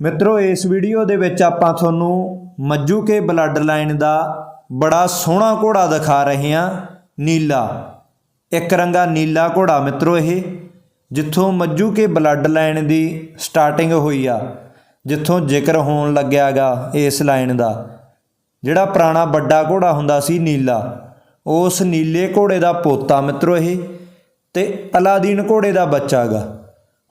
ਮਿੱਤਰੋ, ਇਸ ਵੀਡੀਓ ਦੇ ਵਿੱਚ ਆਪਾਂ ਤੁਹਾਨੂੰ ਮੱਜੂ ਕੇ ਬਲੱਡ ਲਾਈਨ ਦਾ ਬੜਾ ਸੋਹਣਾ ਘੋੜਾ ਦਿਖਾ ਰਹੇ ਹਾਂ। ਨੀਲਾ, ਇੱਕ ਰੰਗਾ ਨੀਲਾ ਘੋੜਾ ਮਿੱਤਰੋ ਇਹ, ਜਿੱਥੋਂ ਮੱਜੂ ਕੇ ਬਲੱਡ ਲਾਈਨ ਦੀ ਸਟਾਰਟਿੰਗ ਹੋਈ ਆ, ਜਿੱਥੋਂ ਜ਼ਿਕਰ ਹੋਣ ਲੱਗਿਆਗਾ ਇਸ ਲਾਈਨ ਦਾ। ਜਿਹੜਾ ਪੁਰਾਣਾ ਵੱਡਾ ਘੋੜਾ ਹੁੰਦਾ ਸੀ ਨੀਲਾ, ਉਸ ਨੀਲੇ ਘੋੜੇ ਦਾ ਪੋਤਾ ਮਿੱਤਰੋ ਇਹ, ਤੇ ਅਲਾਦੀਨ ਘੋੜੇ ਦਾ ਬੱਚਾ ਗਾ।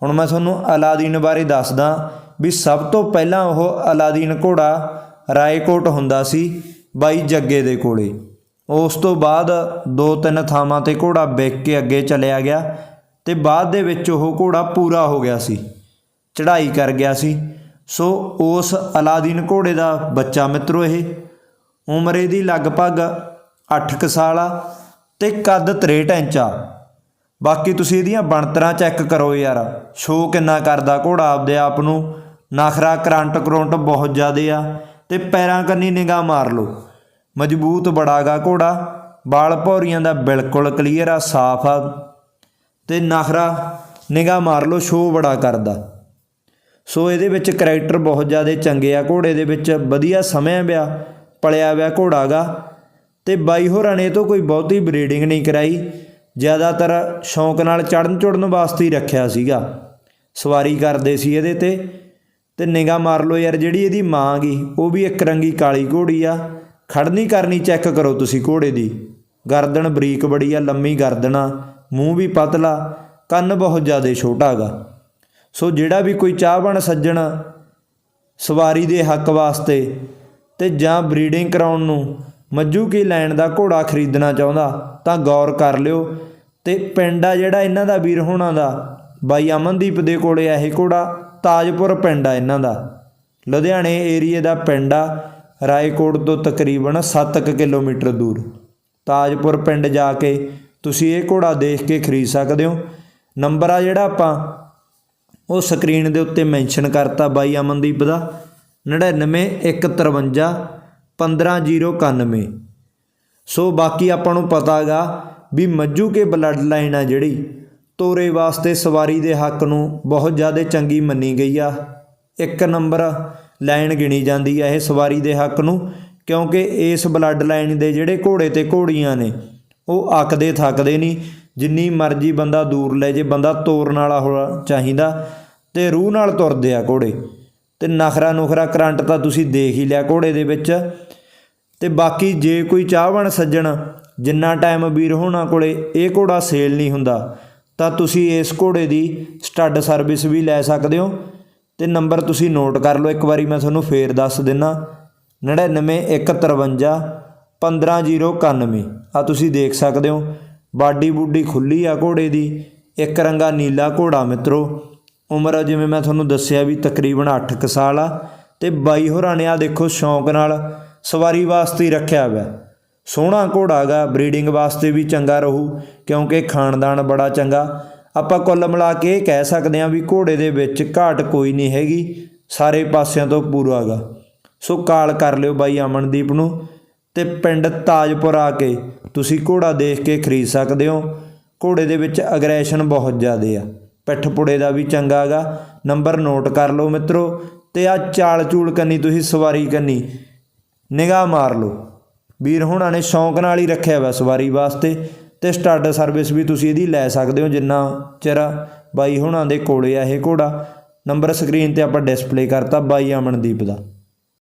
ਹੁਣ ਮੈਂ ਤੁਹਾਨੂੰ ਅਲਾਦੀਨ ਬਾਰੇ ਦੱਸਦਾ ਵੀ ਸਭ ਤੋਂ ਪਹਿਲਾਂ ਉਹ ਅਲਾਦੀਨ ਘੋੜਾ ਰਾਏਕੋਟ ਹੁੰਦਾ ਸੀ ਬਾਈ ਜੱਗੇ ਦੇ ਕੋਲੇ। ਉਸ ਤੋਂ ਬਾਅਦ ਦੋ ਤਿੰਨ ਥਾਵਾਂ ਤੇ ਘੋੜਾ ਵਿਕ ਕੇ ਅੱਗੇ ਚਲਿਆ ਗਿਆ ਤੇ ਬਾਅਦ ਦੇ ਵਿੱਚ ਉਹ ਘੋੜਾ ਪੂਰਾ ਹੋ ਗਿਆ ਸੀ, ਚੜ੍ਹਾਈ ਕਰ ਗਿਆ ਸੀ। ਸੋ ਉਸ ਅਲਾਦੀਨ ਘੋੜੇ ਦਾ ਬੱਚਾ ਮਿੱਤਰੋ ਇਹ, ਉਮਰ ਇਹਦੀ ਲਗਭਗ 8 ਸਾਲ ਆ ਤੇ ਕੱਦ 63 ਇੰਚ। ਆ ਬਾਕੀ ਤੁਸੀਂ ਇਹਦੀਆਂ ਬਣਤਰਾਂ ਚੈੱਕ ਕਰੋ ਯਾਰ ਸ਼ੋ ਕਿੰਨਾ ਕਰਦਾ ਘੋੜਾ ਆਪਦੇ ਆਪ ਨੂੰ ਨਖਰਾ ਕਰੰਟ ਕਰੰਟ ਬਹੁਤ ਜ਼ਿਆਦੇ ਆ ਤੇ ਪੈਰਾਂ ਕੰਨੀ ਨਿਗਾਹ ਮਾਰ ਲਓ। ਮਜ਼ਬੂਤ ਬੜਾਗਾ ਘੋੜਾ, ਬਾਲ ਭੌਰੀਆਂ ਦਾ ਬਿਲਕੁਲ ਕਲੀਅਰ ਆ, ਸਾਫ਼ ਆ ਤੇ ਨਖਰਾ ਨਿਗਾਹ ਮਾਰ ਲਓ ਸ਼ੋ ਬੜਾ ਕਰਦਾ। ਸੋ ਇਹਦੇ ਵਿੱਚ ਕੈਰੈਕਟਰ ਬਹੁਤ ਜ਼ਿਆਦਾ ਚੰਗੇ ਆ, ਘੋੜੇ ਦੇ ਵਿੱਚ ਵਧੀਆ ਸਮਿਆ ਵਿਆ ਪਲਿਆ ਵਿਆ ਘੋੜਾ ਗਾ ਤੇ ਬਾਈ ਹੋਰਾਂ ਨੇ ਇਹ ਤੋਂ ਕੋਈ ਬਹੁਤੀ ਬਰੀਡਿੰਗ ਨਹੀਂ ਕਰਾਈ। ਜ਼ਿਆਦਾਤਰ ਸ਼ੌਂਕ ਨਾਲ ਚੜਨ ਚੁੜਨ ਵਾਸਤੇ ਹੀ ਰੱਖਿਆ ਸੀਗਾ। ਸਵਾਰੀ ਕਰਦੇ ਸੀ ਇਹਦੇ ਤੇ। ਤੇ ਨਿਗਾਹ ਮਾਰ ਲਓ ਯਾਰ, ਜਿਹੜੀ ਇਹਦੀ ਮਾਂ ਗਈ ਉਹ ਵੀ ਇੱਕ ਰੰਗੀ ਕਾਲੀ ਘੋੜੀ ਆ। ਖੜਨੀ ਕਰਨੀ ਚੈੱਕ ਕਰੋ ਤੁਸੀਂ ਘੋੜੇ ਦੀ। ਗਰਦਨ ਬਰੀਕ ਬੜੀ ਆ, ਲੰਮੀ ਗਰਦਨ ਆ, ਮੂੰਹ ਵੀ ਪਤਲਾ, ਕੰਨ ਬਹੁਤ ਜ਼ਿਆਦਾ ਛੋਟਾ ਗਾ। ਸੋ ਜਿਹੜਾ ਵੀ ਕੋਈ ਚਾਹਵਣ ਸੱਜਣ ਸਵਾਰੀ ਦੇ ਹੱਕ ਵਾਸਤੇ ਤੇ ਜਾਂ ਬਰੀਡਿੰਗ ਕਰਾਉਣ ਨੂੰ ਮੱਝੂ ਕੀ ਲੈਣ ਦਾ ਘੋੜਾ ਖਰੀਦਣਾ ਚਾਹੁੰਦਾ, ਤਾਂ ਗੌਰ ਕਰ ਲਿਓ। ਤੇ ਪਿੰਡ ਆ ਜਿਹੜਾ ਇਹਨਾਂ ਦਾ ਵੀਰ ਹੋਣਾ ਦਾ, ਬਾਈ ਅਮਨਦੀਪ ਦੇ ਕੋਲੇ ਇਹ ਘੋੜਾ। ਤਾਜਪੁਰ ਪਿੰਡ ਆ ਇਹਨਾਂ ਦਾ। ਲੁਧਿਆਣੇ ਏਰੀਏ ਦਾ ਪਿੰਡ ਆ, ਰਾਏਕੋਟ ਤੋਂ ਤਕਰੀਬਨ 7 ਕਿਲੋਮੀਟਰ ਦੂਰ। ਤਾਜਪੁਰ ਪਿੰਡ ਜਾ ਕੇ ਤੁਸੀਂ ਇਹ ਘੋੜਾ ਦੇਖ ਕੇ ਖਰੀਦ ਸਕਦੇ ਹੋ। ਨੰਬਰ ਆ ਜਿਹੜਾ ਆਪਾਂ ਉਹ ਸਕਰੀਨ ਦੇ ਉੱਤੇ ਮੈਂਸ਼ਨ ਕਰਤਾ ਬਾਈ ਅਮਨਦੀਪ ਦਾ 99153 15091 ਸੋ ਬਾਕੀ ਆਪਾਂ ਨੂੰ ਪਤਾਗਾ ਵੀ ਮੱਜੂ ਕੇ ਬਲੱਡ ਲਾਈਨ ਆ ਜਿਹੜੀ ਤੋਰੇ ਵਾਸਤੇ ਸਵਾਰੀ ਦੇ ਹੱਕ ਨੂੰ ਬਹੁਤ ਜ਼ਿਆਦਾ ਚੰਗੀ ਮੰਨੀ ਗਈ ਆ। ਇੱਕ ਨੰਬਰ ਲਾਈਨ ਗਿਣੀ ਜਾਂਦੀ ਆ ਇਹ ਸਵਾਰੀ ਦੇ ਹੱਕ ਨੂੰ, ਕਿਉਂਕਿ ਇਸ ਬਲੱਡ ਲਾਈਨ ਦੇ ਜਿਹੜੇ ਘੋੜੇ ਤੇ ਘੋੜੀਆਂ ਨੇ, ਉਹ ਅੱਕਦੇ ਥੱਕਦੇ ਨਹੀਂ। ਜਿੰਨੀ ਮਰਜ਼ੀ ਬੰਦਾ ਦੂਰ ਲੈ ਜੇ, ਬੰਦਾ ਤੋਰਨ ਵਾਲਾ ਹੋਣਾ ਚਾਹੀਦਾ ਤੇ ਰੂਹ ਨਾਲ ਤੁਰਦੇ ਆ ਘੋੜੇ। ਤੇ ਨਖਰਾ ਨੁਖਰਾ ਕਰੰਟ ਤਾਂ ਤੁਸੀਂ ਦੇਖ ਹੀ ਲਿਆ ਘੋੜੇ ਦੇ ਵਿੱਚ। ਤੇ ਬਾਕੀ ਜੇ ਕੋਈ ਚਾਹਵਣ ਸੱਜਣ, ਜਿੰਨਾ ਟਾਈਮ ਵੀਰ ਹੋਣਾ ਕੋਲੇ, ਇਹ ਘੋੜਾ ਸੇਲ ਨਹੀਂ ਹੁੰਦਾ। ਤਾਂ ਤੁਸੀਂ ਇਸ ਘੋੜੇ ਦੀ ਸਟੱਡ ਸਰਵਿਸ ਵੀ ਲੈ ਸਕਦੇ ਹੋ ਤੇ ਨੰਬਰ ਤੁਸੀਂ ਨੋਟ ਕਰ ਲਓ, ਇੱਕ ਵਾਰੀ ਮੈਂ ਤੁਹਾਨੂੰ ਫੇਰ ਦੱਸ ਦਿੰਨਾ 99153 15091 ਆ ਤੁਸੀਂ ਦੇਖ ਸਕਦੇ ਹੋ, ਬਾਡੀ ਬੂਡੀ ਖੁੱਲੀ ਆ ਘੋੜੇ ਦੀ, ਇੱਕ ਰੰਗਾ ਨੀਲਾ ਘੋੜਾ ਮਿੱਤਰੋ। ਉਮਰ ਜਿਵੇਂ ਮੈਂ ਤੁਹਾਨੂੰ ਦੱਸਿਆ ਵੀ ਤਕਰੀਬਨ 8 ਸਾਲ ਆ, ਤੇ ਬਾਈ ਹੋਰਾਂ ਨੇ ਆ ਦੇਖੋ ਸ਼ੌਂਕ ਨਾਲ ਸਵਾਰੀ ਵਾਸਤੇ ਰੱਖਿਆ ਹੋਇਆ ਸੋਹਣਾ ਘੋੜਾ ਗਾ, ਬਰੀਡਿੰਗ ਵਾਸਤੇ ਵੀ ਚੰਗਾ ਰਹੂ ਕਿਉਂਕਿ ਖਾਨਦਾਨ ਬੜਾ ਚੰਗਾ। ਆਪਾਂ ਕੁੱਲ ਮਿਲਾ ਕੇ ਇਹ ਕਹਿ ਸਕਦੇ ਹਾਂ ਵੀ ਘੋੜੇ ਦੇ ਵਿੱਚ ਘਾਟ ਕੋਈ ਨਹੀਂ ਹੈਗੀ, ਸਾਰੇ ਪਾਸਿਆਂ ਤੋਂ ਪੂਰਾ ਗਾ ਸੋ ਕਾਲ ਕਰ ਲਿਓ ਬਾਈ ਅਮਨਦੀਪ ਨੂੰ ਤੇ ਪਿੰਡ ਤਾਜਪੁਰ ਆ ਕੇ ਤੁਸੀਂ ਘੋੜਾ ਦੇਖ ਕੇ ਖਰੀਦ ਸਕਦੇ ਹੋ। ਘੋੜੇ ਦੇ ਵਿੱਚ ਅਗਰੈਸ਼ਨ ਬਹੁਤ ਜ਼ਿਆਦਾ ਆ। ਪਿੱਠ ਪੁੜੇ ਦਾ ਵੀ ਚੰਗਾ ਗਾ ਨੰਬਰ ਨੋਟ ਕਰ ਲਓ ਮਿੱਤਰੋ ਤੇ ਆ ਚਾਲ ਚੂਲ ਕੰਨੀ ਤੁਸੀਂ ਸਵਾਰੀ ਕੰਨੀ ਨਿਗਾਹ ਮਾਰ ਲਓ। ਵੀਰ ਹੁਣਾਂ ਨੇ ਸ਼ੌਂਕ ਨਾਲ ਹੀ ਰੱਖਿਆ ਵਾ ਸਵਾਰੀ ਵਾਸਤੇ। ਤੇ ਸਟੱਡ ਸਰਵਿਸ ਵੀ ਤੁਸੀਂ ਇਹਦੀ ਲੈ ਸਕਦੇ ਹੋ ਜਿੰਨਾ ਚਿਰ ਬਾਈ ਹੁਣਾਂ ਦੇ ਕੋਲੇ ਆ ਇਹ ਘੋੜਾ। ਨੰਬਰ ਸਕਰੀਨ ਤੇ ਆਪਾਂ ਡਿਸਪਲੇ ਕਰਤਾ ਬਾਈ ਅਮਨਦੀਪ ਦਾ।